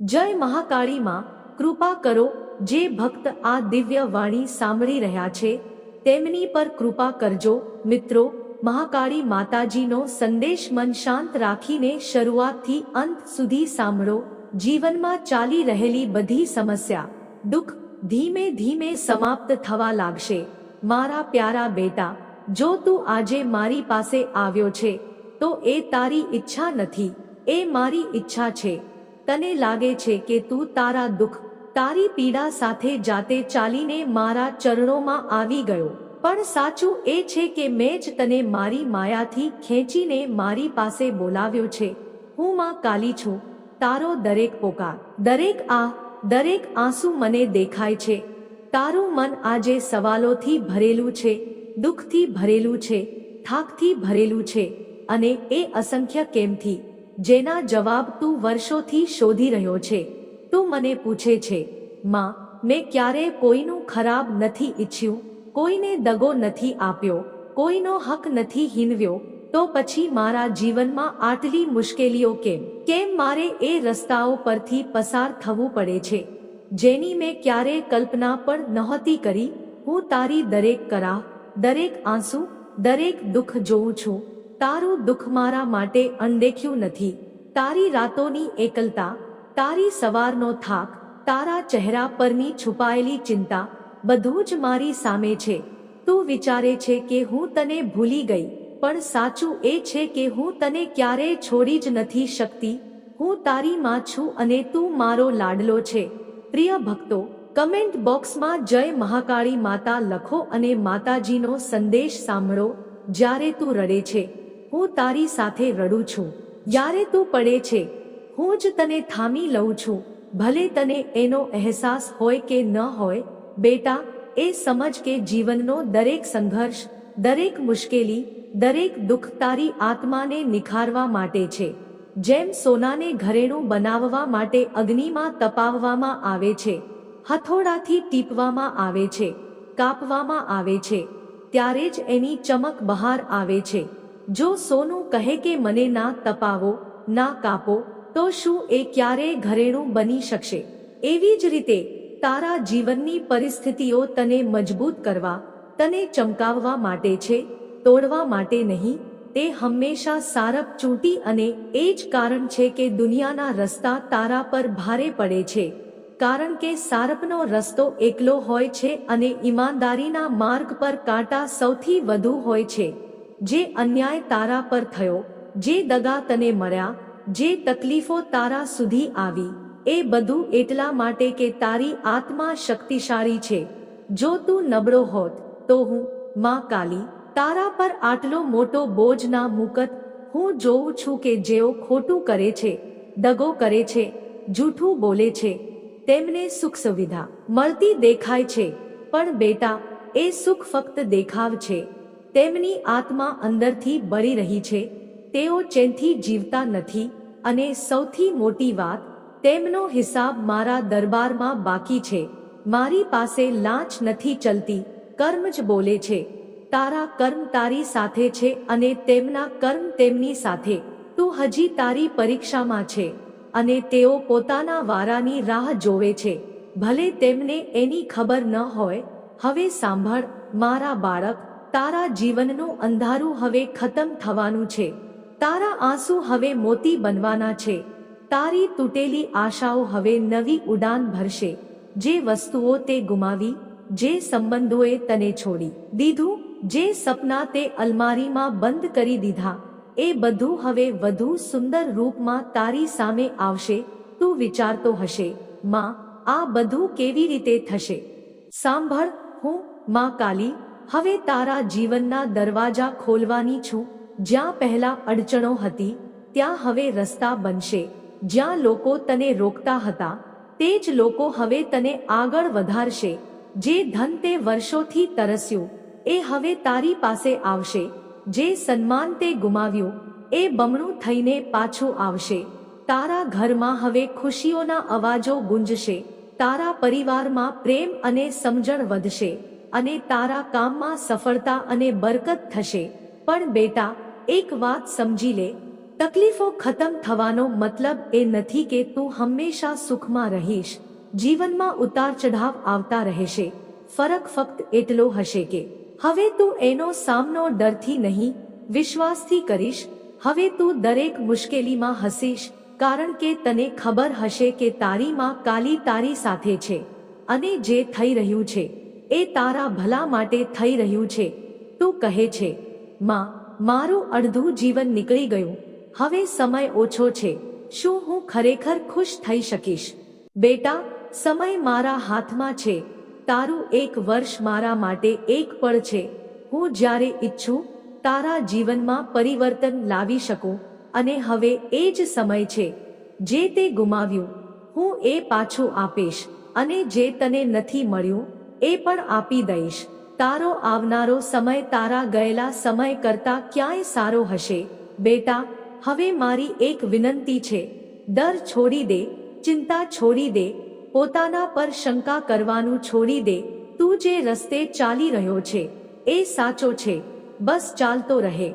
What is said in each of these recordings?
જય મહાકાળીમાં કૃપા કરો, જે ભક્ત આ દિવ્ય વાણી સાંભળી રહ્યા છે, તેમની પર કૃપા કરજો. મિત્રો, મહાકાળી માતાજીનો સંદેશ મન શાંત રાખીને શરૂઆતથી અંત સુધી સાંભળો. જીવનમાં ચાલી રહેલી બધી સમસ્યા, દુઃખ ધીમે ધીમે સમાપ્ત થવા લાગશે. મારા પ્યારા બેટા, જો તું આજે મારી પાસે આવ્યો છે, તો એ તારી ઈચ્છા નથી, એ મારી ઈચ્છા છે. તને લાગે છે કે તું તારા દુઃખ, તારી પીડા સાથે જાતે ચાલીને મારા ચરણોમાં આવી ગયો. પણ સાચું એ છે કે મેં જ તને મારી માયાથી ખેંચીને મારી પાસે બોલાવ્યો છે. હું માં કાલી છું. તારો દરેક પોકાર, દરેક આ, દરેક આંસુ મને દેખાય છે. તારું મન આજે સવાલોથી ભરેલું છે, દુઃખથી ભરેલું છે, થાકથી ભરેલું છે. અને એ અસંખ્ય કેમથી? જેના જવાબ તું વર્ષોથી શોધી રહ્યો છે. તું મને પૂછે છે, માં, મેં ક્યારે કોઈનું ખરાબ નથી ઈચ્છ્યું? કોઈને દગો નથી આપ્યો? કોઈનો હક નથી હીનવ્યો? તો પછી મારા જીવનમાં આટલી મુશ્કેલીઓ કેમ? કેમ મારે એ રસ્તાઓ પરથી પસાર થવું પડે છે? જેની મેં ક્યારે કલ્પના પણ નહોતી કરી. હું તારી દરેક કરા દરેક આંસુ, દરેક દુઃખ જોઉં છું. તારું દુઃખ મારા માટે અણદેખ્યું નથી. તારી રાતોની એકલતા, તારી સવારનો થાક, તારા ચહેરા પરની છુપાયેલી ચિંતા, બધું જ મારી સામે છે. તું વિચારે છે કે હું તને ભૂલી ગઈ, પણ સાચું એ છે કે હું તને ક્યારેય છોડી જ નથી શકતી. હું તારી માં છું અને તું મારો લાડલો છે. પ્રિય ભક્તો, કમેન્ટ બોક્સમાં જય મહાકાળી માતા લખો અને માતાજીનો સંદેશ સાંભળો, જ્યારે તું રડે છે. હું તારી સાથે રડું છું. જ્યારે તું પડે છે. હું જ તને થામી લઉં છું. ભલે તને એનો અહેસાસ હોય કે ન હોય, બેટા, એ સમજ કે જીવનનો દરેક સંઘર્ષ, દરેક મુશ્કેલી, દરેક દુઃખ તારી આત્માને નિખારવા માટે છે. જેમ સોનાને ઘરેણું બનાવવા માટે અગ્નિમાં તપાવવામાં આવે છે, હથોડાથી ટીપવામાં આવે છે, કાપવામાં આવે છે, ત્યારે જ એની ચમક બહાર આવે છે. જો સોનું કહે કે મને ના તપાવો, ના કાપો, તો શું એ ક્યારેય ઘરેણું બની શકશે? એવી જ રીતે તારા જીવનની પરિસ્થિતિઓ તને મજબૂત કરવા, તને ચમકાવવા માટે છે, તોડવા માટે નહીં, તે હંમેશા સારપ ચૂંટી અને એ જ કારણ છે કે દુનિયાના રસ્તા તારા પર ભારે પડે છે. કારણ કે સારપનો રસ્તો એકલો હોય છે અને ઈમાનદારીના માર્ગ પર કાંટા સૌથી વધુ હોય છે. જે અન્યાય તારા પર થયો, જે દગા તને મળ્યા જે તકલીફો તારા સુધી આવી, એ બધું એટલા માટે કે તારી આત્મા શક્તિશાળી છે. જો તું નબળો હોત, તો હું, માં કાલી, તારા પર આટલો મોટો બોજ ના મુકત, હું જોઉં છું કે જેઓ ખોટું કરે છે, દગો કરે છે, જૂઠું બોલે છે, તેમને સુખ સુવિધા મળતી દેખાય છે. પણ બેટા, એ સુખ ફક્ત દેખાવ છે. તેમની આત્મા અંદરથી બળી રહી છે, તેઓ ચેનથી જીવતા નથી, અને સૌથી મોટી વાત, તેમનો હિસાબ મારા દરબારમાં બાકી છે, મારી પાસે લાંચ નથી ચલતી, કર્મ જ બોલે છે, તારા કર્મ તારી સાથે છે અને તેમના કર્મ તેમની સાથે, તું હજી તારી પરીક્ષામાં છે, અને તેઓ પોતાના વારાની રાહ જોવે છે, ભલે તેમને એની ખબર ન હોય, હવે સાંભળ, મારા બાળક તારા જીવનનું અંધારું હવે ખતમ થવાનું છે. તારા આંસુ હવે મોતી બનવાના છે. તારી તૂટેલી આશાઓ હવે નવી ઉડાન ભરશે. જે વસ્તુઓ તે ગુમાવી, જે સંબંધોએ તને છોડી દીધું, જે સપના તે અલમારીમાં બંધ કરી દીધા, એ બધું હવે વધુ સુંદર રૂપમાં તારી સામે આવશે, તું વિચારતો હશે, માં, આ બધું કેવી રીતે થશે? સાંભળ, હું, માં કાલી હવે તારા જીવનના દરવાજા ખોલવાની છું. જ્યાં પહેલા અડચણો હતી, ત્યાં હવે રસ્તા બનશે. જ્યાં લોકો તને રોકતા હતા, તે જ લોકો હવે તને આગળ વધારશે. જે ધન તે વર્ષોથી તરસ્યું, એ હવે તારી પાસે આવશે. જે સન્માન તે ગુમાવ્યું, એ બમણું થઈને પાછું આવશે. તારા ઘરમાં હવે ખુશીઓના અવાજો ગુંજશે. તારા પરિવારમાં પ્રેમ અને સમજણ વધશે. અને તારા કામમાં સફળતા અને બરકત થશે. પણ બેટા, એક વાત સમજી લે. તકલીફો ખતમ થવાનો મતલબ એ નથી કે તું હંમેશા સુખમાં રહીશ. જીવનમાં ઉતાર ચઢાવ આવતા રહેશે. ફરક ફક્ત એટલો હશે કે, હવે તું એનો સામનો ડરથી નહીં, વિશ્વાસથી કરીશ. હવે તું દરેક મુશ્કેલીમાં હસીશ, કારણ કે તને ખબર હશે કે તારી માં કાલી તારી સાથે છે. અને જે થઈ રહ્યું છે એ તારા ભલા માટે થઈ રહ્યું છે. તું કહે છે, માં, મારું અડધું જીવન નીકળી ગયું. હવે સમય ઓછો છે. શું હું ખરેખર ખુશ થઈ શકીશ? બેટા, સમય મારા હાથમાં છે. તારું એક વર્ષ મારા માટે એક પળ છે. હું જ્યારે ઈચ્છું, તારા જીવનમાં પરિવર્તન લાવી શકું. અને હવે એ જ સમય છે. જે તે ગુમાવ્યું, હું એ પાછું આપીશ. અને જે તને નથી મળ્યું એ પણ આપી દઈશ. તારો આવનારો સમય તારા ગયેલા સમય કરતા ક્યાંય સારો હશે? બેટા, હવે મારી એક વિનંતી છે. ડર છોડી દે, ચિંતા છોડી દે, પોતાના પર શંકા કરવાનું છોડી દે. તું જે રસ્તે ચાલી રહ્યો છે, એ સાચો છે. બસ ચાલતો રહે.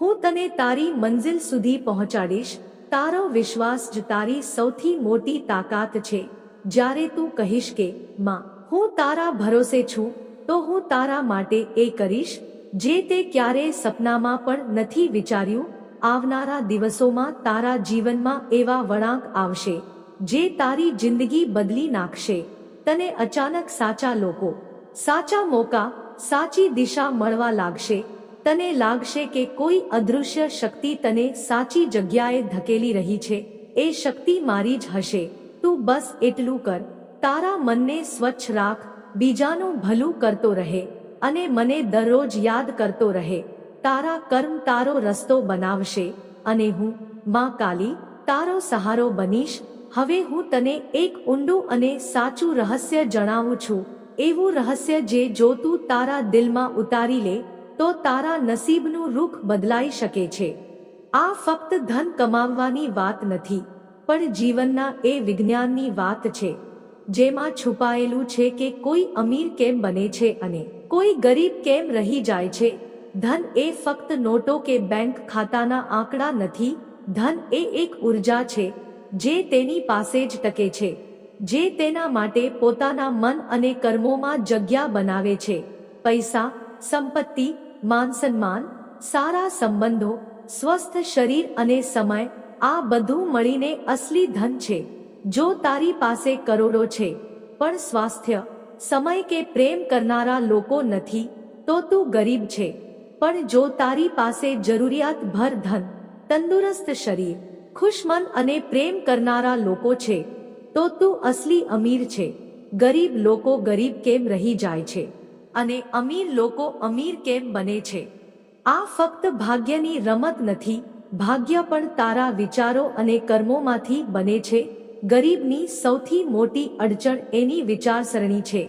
હું તને તારી મંજિલ સુધી પહોંચાડીશ. તારો વિશ્વાસ જ તારી સૌથી મોટી તાકાત છે. જ્યારે તું કહીશ કે, માં હું તારા ભરોસે છું, તો હું તારા માટે એ કરીશ, જે તે ક્યારેય સપનામાં પણ નથી વિચાર્યું. આવનારા દિવસોમાં તારા જીવનમાં એવા વળાંક આવશે, જે તારી જિંદગી બદલી નાખશે. તને અચાનક સાચા લોકો, સાચા મોકા, સાચી દિશા મળવા લાગશે. તને લાગશે કે કોઈ અદૃશ્ય શક્તિ તને સાચી જગ્યાએ ધકેલી રહી છે. એ શક્તિ મારી જ હશે. તું બસ એટલું કર. તારા મનને સ્વચ્છ રાખ, બીજાનું ભલું કરતો રહે અને મને દરરોજ યાદ કરતો રહે. તારા કર્મ તારો રસ્તો બનાવશે અને હું, માં કાલી, તારો સહારો બનીશ. હવે હું તને એક ઊંડું અને સાચું રહસ્ય જણાવું છું. એવું રહસ્ય જે જો તું તારા દિલમાં ઉતારી લે, તો તારા નસીબનું રૂખ બદલાઈ શકે છે. આ ફક્ત ધન કમાવવાની વાત નથી, પણ જીવનના એ વિજ્ઞાનની વાત છે. જેમાં છુપાયેલું છે કે કોઈ અમીર કેમ બને છે અને કોઈ ગરીબ કેમ રહી જાય છે. ધન એ ફક્ત નોટો કે બેંક ખાતાના આંકડા નથી. ધન એ એક ઊર્જા છે, જે તેની પાસે જ ટકે છે, જે તેના માટે પોતાના મન અને કર્મોમાં જગ્યા બનાવે છે. પૈસા, સંપત્તિ માન સન્માન સારા સંબંધો, સ્વસ્થ શરીર અને સમય, આ બધું મળીને અસલી ધન છે. જો તારી પાસે કરોડો છે, પણ સ્વાસ્થ્ય, સમય કે પ્રેમ કરનારા લોકો નથી, તો તું ગરીબ છે. પણ જો તારી પાસે જરૂરિયાત ભર ધન, તંદુરસ્ત શરીર ખુશમન અને પ્રેમ કરનારા લોકો છે, તો તું અસલી અમીર છે. ગરીબ લોકો ગરીબ કેમ રહી જાય છે? અને અમીર લોકો અમીર કેમ બને છે? આ ફક્ત ભાગ્યની રમત નથી, ભાગ્ય પણ તારા વિચારો અને કર્મોમાંથી બને છે. ગરીબની સૌથી મોટી અડચણ એની વિચારસરણી છે.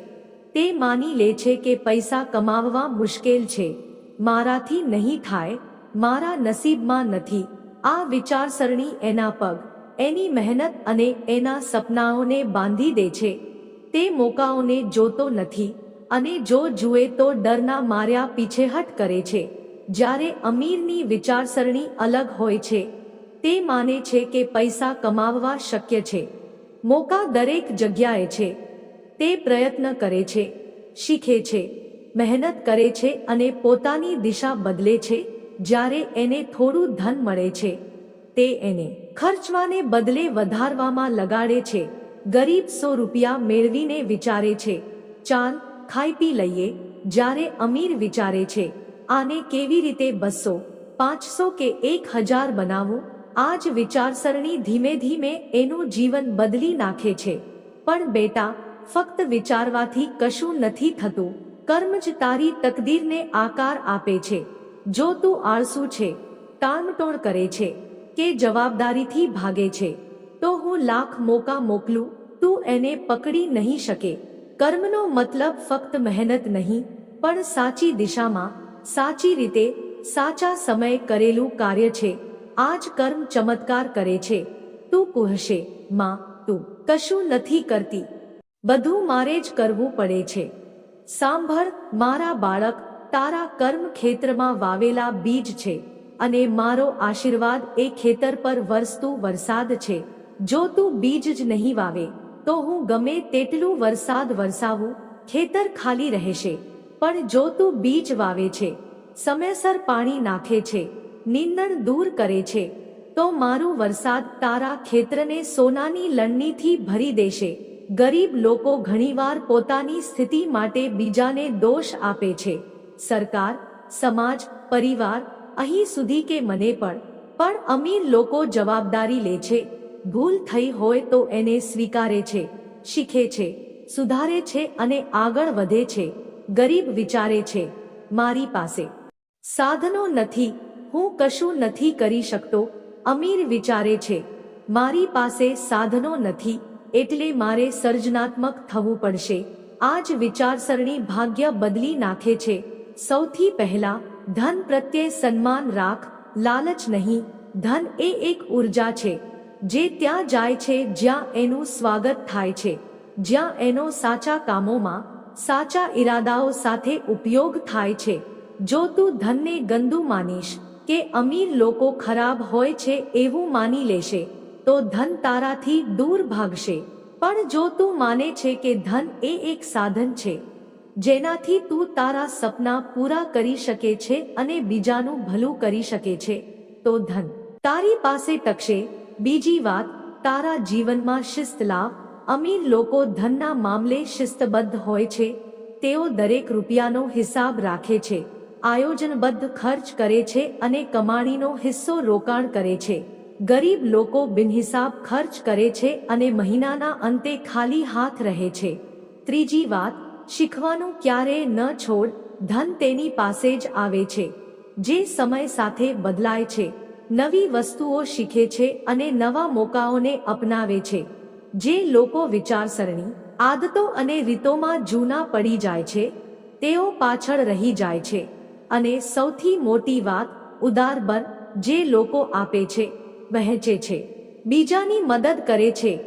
તે માની લે છે કે પૈસા કમાવવા મુશ્કેલ છે. મારાથી નહીં થાય, મારા નસીબમાં નથી. આ વિચારસરણી એના પગ, એની મહેનત અને એના સપનાઓને બાંધી દે છે. તે મોકાઓને જોતો નથી અને જો જુએ તો ડરના માર્યા પીછેહટ કરે છે. જ્યારે અમીરની વિચારસરણી અલગ હોય છે તે માને છે કે પૈસા કમાવવા શક્ય છે. મોકા દરેક જગ્યાએ છે. તે પ્રયત્ન કરે છે, શીખે છે, મહેનત કરે છે અને પોતાની દિશા બદલે છે, જ્યારે એને થોડું ધન મળે છે. તે એને ખર્ચવાને બદલે વધારવામાં લગાડે છે. ગરીબ સો રૂપિયા મેળવીને વિચારે છે. ચાલ, ખાઈ પી લઈએ, જ્યારે અમીર વિચારે છે. આને કેવી રીતે બસો, પાંચસો કે એક હજાર બનાવું આ જ વિચારસરણી ધીમે ધીમે એનું જીવન બદલી નાખે છે. પણ બેટા, ફક્ત વિચારવાથી કશું નથી થતું. કર્મ જ તારી તકદીરને આકાર આપે છે. જો તું આળસુ છે ટાળમટોળ કરે છે, કે જવાબદારીથી ભાગે છે, તો હું લાખ મોકા મોકલું, તું એને પકડી નહીં શકે. કર્મનો મતલબ ફક્ત મહેનત નહીં, પણ સાચી દિશામાં, સાચી રીતે, સાચા સમયે કરેલું કાર્ય છે. આ જ કર્મ ચમત્કાર કરે છે. તું કહેશે, માં, તું કશું નથી કરતી. બધું મારે જ કરવું પડે છે. સાંભળ, મારા બાળક તારા કર્મ ખેતરમાં વાવેલા બીજ છે અને મારો આશીર્વાદ એ ખેતર પર વરસતું વરસાદ છે. જો તું બીજ જ નહીં વાવે, તો હું ગમે તેટલું વરસાદ વરસાવું, ખેતર ખાલી રહેશે. પણ જો તું બીજ વાવે છે, સમયસર પાણી નાખે છે નીંદણ દૂર કરે છે, તો મારું વરસાદ તારા ખેતરને સોનાની લણણીથી ભરી દેશે. ગરીબ લોકો ઘણીવાર પોતાની સ્થિતિ માટે બીજાને દોષ આપે છે. સરકાર, સમાજ, પરિવાર, અહીં સુધી કે મને પણ. પણ અમીર લોકો જવાબદારી લે છે. ભૂલ થઈ હોય તો એને સ્વીકારે છે, શીખે છે, સુધારે છે અને આગળ વધે છે. ગરીબ વિચારે છે, મારી પાસે સાધનો નથી હું કશું નથી કરી શકતો. અમીર વિચારે છે, મારી પાસે સાધનો નથી, એટલે મારે સર્જનાત્મક થવું પડશે. આ જ વિચારસરણી ભાગ્ય બદલી નાખે છે. સૌથી પહેલા, ધન પ્રત્યે સન્માન રાખ, લાલચ નહીં, ધન એ એક ઊર્જા છે, જે ત્યાં જાય છે, જ્યાં એનું સ્વાગત થાય છે. જ્યાં એનો સાચા કામોમાં, સાચા ઈરાદાઓ સાથે ઉપયોગ થાય છે. જો તું ધનને ગંદુ માનીશ કે અમીર લોકો ખરાબ હોય છે એવું માની લેશે, તો ધન તારાથી દૂર ભાગશે. પણ જો તું માને છે કે ધન એ એક સાધન છે, જેનાથી તું તારા સપના પૂરા કરી શકે છે અને બીજાનું ભલું કરી શકે છે, તો ધન તારી પાસે ટકશે. બીજી વાત, તારા જીવનમાં શિસ્ત લાવ. અમીર લોકો ધનના મામલે શિસ્તબદ્ધ હોય છે, તેઓ દરેક રૂપિયાનો હિસાબ રાખે છે. આયોજનબદ્ધ ખર્ચ કરે છે અને કમાણીનો હિસ્સો રોકાણ કરે છે. ગરીબ લોકો બિનહિસાબ ખર્ચ કરે છે અને મહિનાના અંતે ખાલી હાથ રહે છે. ત્રીજી વાત, શીખવાનું ક્યારેય ન છોડ, ધન તેની પાસે જ આવે છે. જે સમય સાથે બદલાય છે, નવી વસ્તુઓ શીખે છે અને નવા મોકાઓને અપનાવે છે. જે લોકો વિચારસરણી, આદતો અને રીતોમાં જૂના પડી જાય છે, તેઓ પાછળ રહી જાય છે. અને સૌથી મોટી વાત, ઉદાર બન, જે લોકો આપે છે, વહેંચે છે. બીજાની મદદ કરે છે.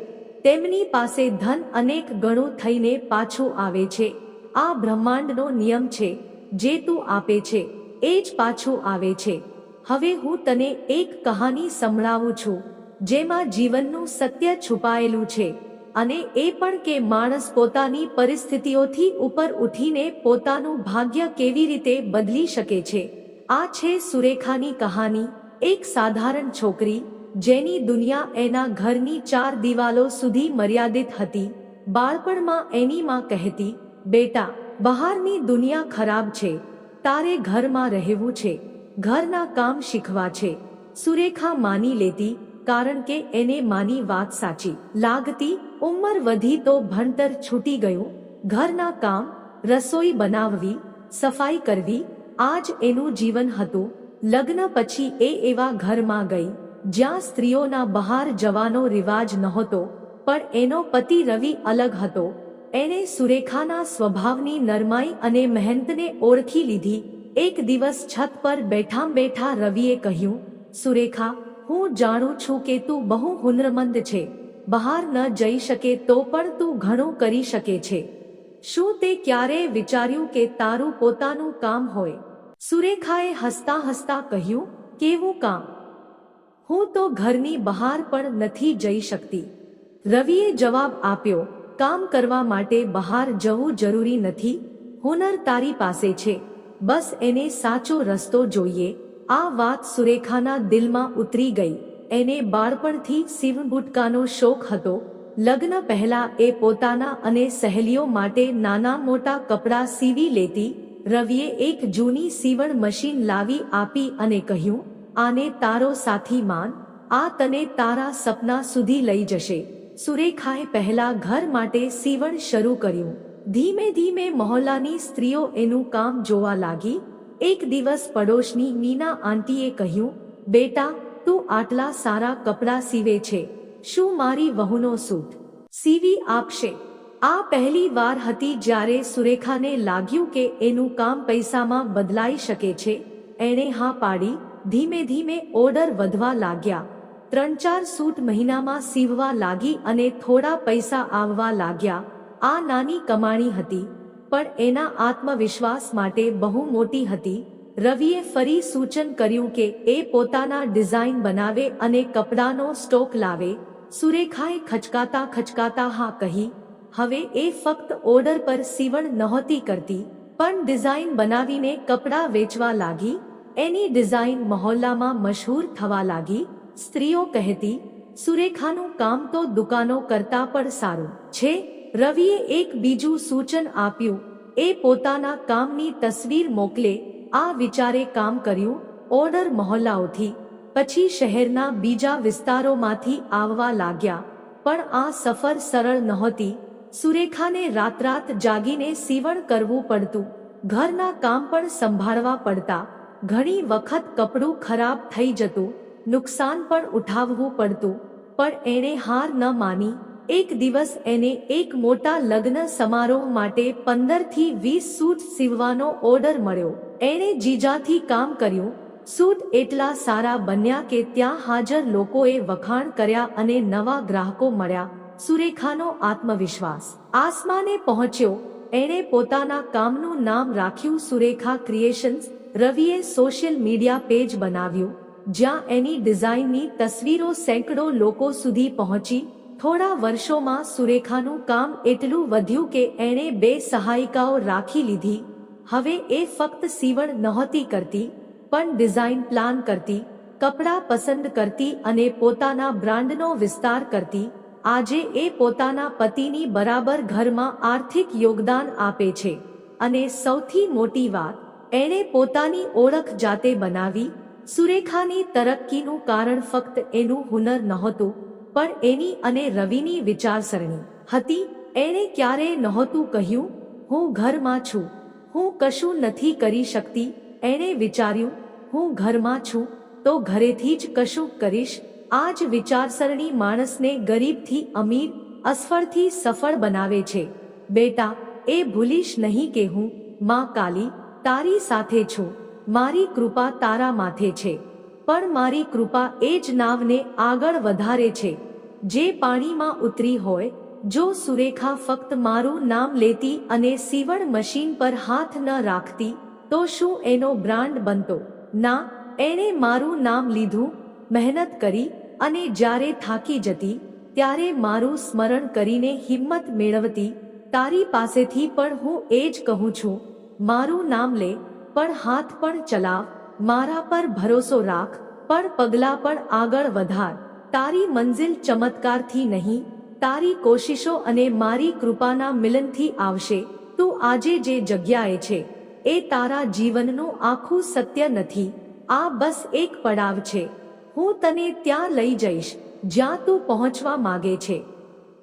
તેમની પાસે ધન અનેક ગણું થઈને પાછું આવે છે. આ બ્રહ્માંડનો નિયમ છે, જે તું આપે છે, એ જ પાછું આવે છે. હવે હું તને એક કહાની સંભળાવું છું, જેમાં જીવનનું સત્ય છુપાયેલું છે. અને એ પણ કે માણસ પોતાની પરિસ્થિતિઓથી ઉપર ઉઠીને પોતાનું ભાગ્ય કેવી રીતે બદલી શકે છે. આ છે સુરેખાની કહાની. એક સાધારણ છોકરી, જેની દુનિયા એના ઘરની ચાર દિવાલો સુધી મર્યાદિત હતી, બાળપણમાં એની માં કહેતી, બેટા, બહારની દુનિયા ખરાબ છે. તારે ઘરમાં રહેવું છે. ઘરના કામ શીખવા છે. સુરેખા માની લેતી, કારણ કે એને માની વાત સાચી લાગતી ઉંમર વધી તો ભણતર છૂટી ગયું. ઘરના કામ, રસોઈ બનાવવી, સફાઈ કરવી, આજ એનું જીવન હતું. લગ્ન પછી એ એવા ઘરમાં ગઈ, જ્યાં સ્ત્રીઓના બહાર જવાનો રિવાજ નહોતો, પણ એનો પતિ રવિ અલગ હતો. એણે સુરેખાના સ્વભાવની નરમાઈ અને મહેનતને ઓળખી લીધી. એક દિવસ છત પર બેઠા બેઠા રવિએ કહ્યું, સુરેખા, હું જાણું છું કે તું બહુ હુનરમંદ છે. બહાર ન જઈ શકે તો પણ તું ઘણું કરી શકે છે. શું તે ક્યારેય વિચાર્યું કે તારું પોતાનું કામ હોય? સુરેખાએ હસતા હસતા કહ્યું, કેવું કામ? હું તો ઘરની બહાર પણ નથી જઈ શકતી. રવિએ જવાબ આપ્યો, કામ કરવા માટે બહાર જવું જરૂરી નથી. હુનર તારી પાસે છે. બસ એને સાચો રસ્તો જોઈએ. આ વાત સુરેખાના દિલમાં ઉતરી ગઈ. એને બાળપણથી સીવબુટકાનો શોખ હતો. લગ્ન પહેલા એ પોતાના અને સહેલીઓ માટે નાના મોટા કપડાં સીવી લેતી, રવિએ એક જૂની સીવણ મશીન લાવી આપી અને કહ્યું, આને તારો સાથી માન, આ તને તારા સપના સુધી લઈ જશે. સુરેખાએ પહેલા ઘર માટે સીવણ શરૂ કર્યું. ધીમે ધીમે મહોલ્લાની સ્ત્રીઓ એનું કામ જોવા લાગી. એક દિવસ પડોશની મીના આંટીએ કહ્યું, બેટા તું આટલા સારા કપડાં સીવે છે. શું મારી વહુનો સૂટ? સીવી આપશે. આ પહેલી વાર હતી જ્યારે સુરેખાને લાગ્યું કે એનું કામ પૈસામાં બદલાઈ શકે છે. એણે હા પાડી, ધીમે ધીમે ઓર્ડર વધવા લાગ્યા. ત્રણ ચાર સૂટ મહિનામાં સીવવા લાગી અને થોડા પૈસા આવવા લાગ્યા. આ નાની કમાણી હતી, પણ એના આત્મવિશ્વાસ માટે બહુ મોટી હતી. રવિએ ફરી સૂચન કર્યું કે એ પોતાના ડિઝાઇન બનાવે અને કપડાનો સ્ટોક લાવે. સુરેખાએ ખચકાતા ખચકાતા હા કહી, હવે એ ફક્ત ઓર્ડર પર સીવણ નહોતી કરતી, પણ ડિઝાઇન બનાવીને કપડાં વેચવા લાગી. એની ડિઝાઇન મહોલ્લામાં મશહૂર થવા લાગી. સ્ત્રીઓ કહેતી, સુરેખાનું કામ તો દુકાનો કરતા પણ સારું. છે, રવિએ એક બીજું સૂચન આપ્યું. એ પોતાના કામની તસવીર મોકલે આ વિચારે કામ કર્યું, ઓર્ડર મહોલ્લાઓથી, પછી શહેરના બીજા વિસ્તારોમાંથી આવવા લાગ્યા, પણ આ સફર સરળ નહોતી, સુરેખાને રાત-રાત જાગીને સીવણ કરવું પડતું, ઘરના કામ પણ સંભાળવા પડતા, ઘણી વખત કપડું ખરાબ થઈ જતું, નુકસાન પણ ઉઠાવવું પડતું, પણ એણે હાર ન માની. એક દિવસ એને એક મોટા લગ્ન સમારોહ માટે પંદરથી વીસ સૂટ સીવવાનો ઓર્ડર મળ્યો. એણે જીજાથી કામ કર્યું. સૂટ એટલા સારા બન્યા કે ત્યાં હાજર લોકોએ વખાણ કર્યા અને નવા ગ્રાહકો મળ્યા. સુરેખાનો આત્મવિશ્વાસ આસમાને પહોંચ્યો. એણે પોતાના કામનું નામ રાખ્યું સુરેખા ક્રિએશન્સ, રવિએ સોશિયલ મીડિયા પેજ બનાવ્યું, જ્યાં એની ડિઝાઇનની તસવીરો સેંકડો લોકો સુધી પહોંચી. થોડા વર્ષોમાં સુરેખાનું કામ એટલું વધ્યું કે એણે બે સહાયિકાઓ રાખી લીધી. હવે એ ફક્ત સીવણ નહોતી કરતી, પણ ડિઝાઇન પ્લાન કરતી, કપડાં પસંદ કરતી અને પોતાના બ્રાન્ડનો વિસ્તાર કરતી. આજે એ પોતાના પતિની બરાબર ઘરમાં આર્થિક યોગદાન આપે છે. અને સૌથી મોટી વાત, એણે પોતાની ઓળખ જાતે બનાવી. સુરેખાની તરક્કીનું કારણ ફક્ત એનું હુનર નહોતું. પણ એની અને રવિની વિચારસરણી હતી. એણે ક્યારેય નહોતું કહ્યું, હું ઘરમાં છું. હું કશું નથી કરી શકતી. એણે વિચાર્યું, હું ઘરમાં છું, તો ઘરેથી જ કશું કરીશ. આ જ વિચારસરણી માણસને ગરીબથી અમીર, અસફળથી સફળ બનાવે છે. બેટા, એ ભૂલીશ નહીં કે હું. માં કાલી, તારી સાથે છું. મારી કૃપા તારા માથે છે. પણ મારી કૃપા એ જ નાવને આગળ વધારે છે. જે પાણીમાં ઉતરી હોય, જો સુરેખા ફક્ત મારું નામ લેતી અને સીવણ મશીન પર હાથ ન રાખતી, તો શું એનો બ્રાન્ડ બનતો? ના, એણે મારું નામ લીધું, મહેનત કરી અને જ્યારે થાકી જતી, ત્યારે મારું સ્મરણ કરીને હિંમત મેળવતી. તારી પાસેથી પણ હું એ જ કહું છું, મારું નામ લે, પણ હાથ પણ ચલાવ. મારા પર ભરોસો રાખ, પણ પગલા પણ આગળ વધાર. તારી મંજિલ ચમત્કારથી નહીં, તારી કોશિશો અને મારી કૃપાના મિલનથી આવશે. તું આજે જે જગ્યાએ છે, એ તારા જીવનનું આખું સત્ય નથી. આ બસ એક પડાવ છે. હું તને ત્યાં લઈ જઈશ, જ્યાં તું પહોંચવા માગે છે.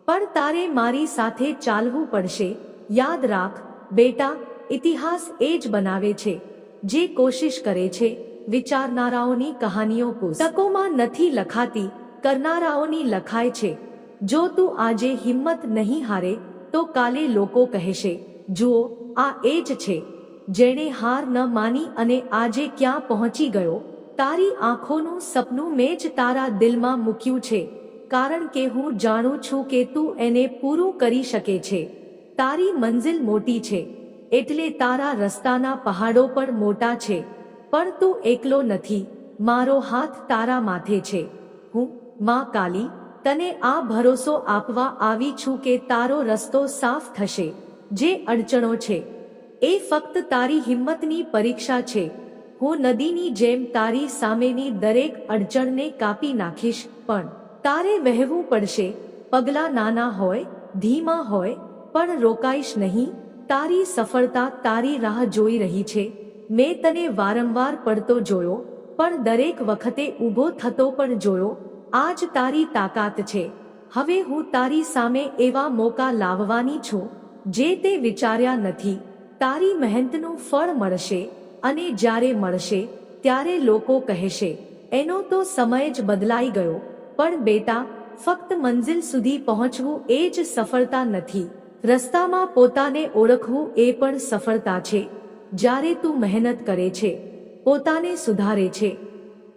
પણ તારે મારી સાથે ચાલવું પડશે. યાદ રાખ, બેટા, ઇતિહાસ એ જ બનાવે છે. જે કોશિશ કરે છે, વિચારનારાઓની કહાનીઓ પુસ્તકોમાં નથી લખાતી, કરનારાઓની લખાય છે, જો તું આજે હિંમત નહીં હારે, તો કાલે લોકો કહેશે, જુઓ, આ એ જ છે, જેણે હાર ન માની અને આજે ક્યાં પહોંચી ગયો, તારી આંખોનું સપનું મેં જ તારા દિલમાં મૂક્યું છે, કારણ કે હું જાણું છું કે તું એને પૂરું કરી શકે છે, તારી મંજિલ મોટી છે એટલે તારા રસ્તાના પહાડો પણ મોટા છે, પણ તું એકલો નથી, મારો હાથ તારા માથે છે. હું, માં કાલી, તને આ ભરોસો આપવા આવી છું કે તારો રસ્તો સાફ થશે, જે અડચણો છે. એ ફક્ત તારી હિંમતની પરીક્ષા છે. હું નદીની જેમ તારી સામેની દરેક અડચણને કાપી નાખીશ, પણ તારે વહેવું પડશે, પગલા નાના હોય, ધીમા હોય, પણ રોકાઈશ નહીં. તારી સફળતા તારી રાહ જોઈ રહી છે. મેં તને વારંવાર પડતો જોયો, પણ દરેક વખતે ઊભો થતો પણ જોયો. આજ તારી તાકાત છે. હવે હું તારી સામે એવા મોકા લાવવાની છું, જે તે વિચાર્યા નથી. તારી મહેનતનું ફળ મળશે અને જ્યારે મળશે, ત્યારે લોકો કહેશે, એનો તો સમય જ બદલાઈ ગયો. પણ બેટા, ફક્ત મંજિલ સુધી પહોંચવું એ જ સફળતા નથી. રસ્તામાં પોતાને ઓળખવું એ પણ સફળતા છે. જ્યારે તું મહેનત કરે છે, પોતાને સુધારે છે,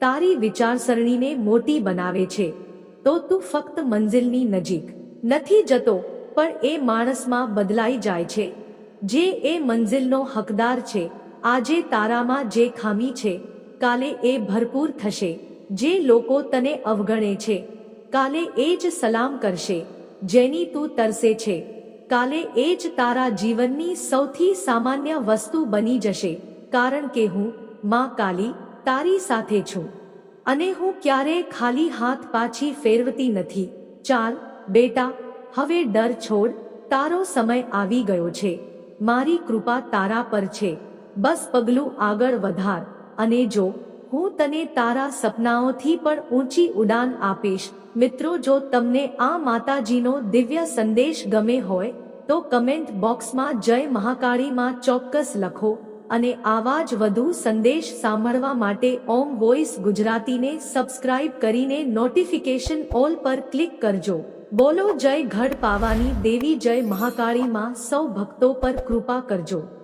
તારી વિચારસરણીને મોટી બનાવે છે, તો તું ફક્ત મંજિલની નજીક નથી જતો, પણ એ માણસમાં બદલાઈ જાય છે. જે એ મંજિલનો હકદાર છે, આજે તારામાં જે ખામી છે, કાલે એ ભરપૂર થશે. જે લોકો તને અવગણે છે, કાલે એ જ સલામ કરશે, જેની તું તરસે છે. કાલે એ જ તારા જીવનની સૌથી સામાન્ય વસ્તુ બની જશે, કારણ કે હું, માં કાલી, તારી સાથે છું. અને હું ક્યારેય ખાલી હાથ પાછી ફેરવતી નથી. ચાલ, બેટા, હવે ડર છોડ, તારો સમય આવી ગયો છે. મારી કૃપા તારા પર છે. બસ પગલું આગળ વધાર. અને જો હું તને તારા સપનાઓથી પણ ઊંચી ઉડાન આપીશ. મિત્રો, જો તમને આ માતાજીનો દિવ્ય સંદેશ ગમે હોય, તો કમેન્ટ બોક્સમાં જય મહાકાળીમાં ચોક્કસ લખો અને આવા જ વધુ સંદેશ સાંભળવા માટે ઓમ વોઇસ ગુજરાતીને સબસ્ક્રાઇબ કરીને નોટિફિકેશન ઓલ પર ક્લિક કરજો. બોલો જય ઘડ પાવાની દેવી જય મહાકાળીમાં સૌ ભક્તો પર કૃપા કરજો.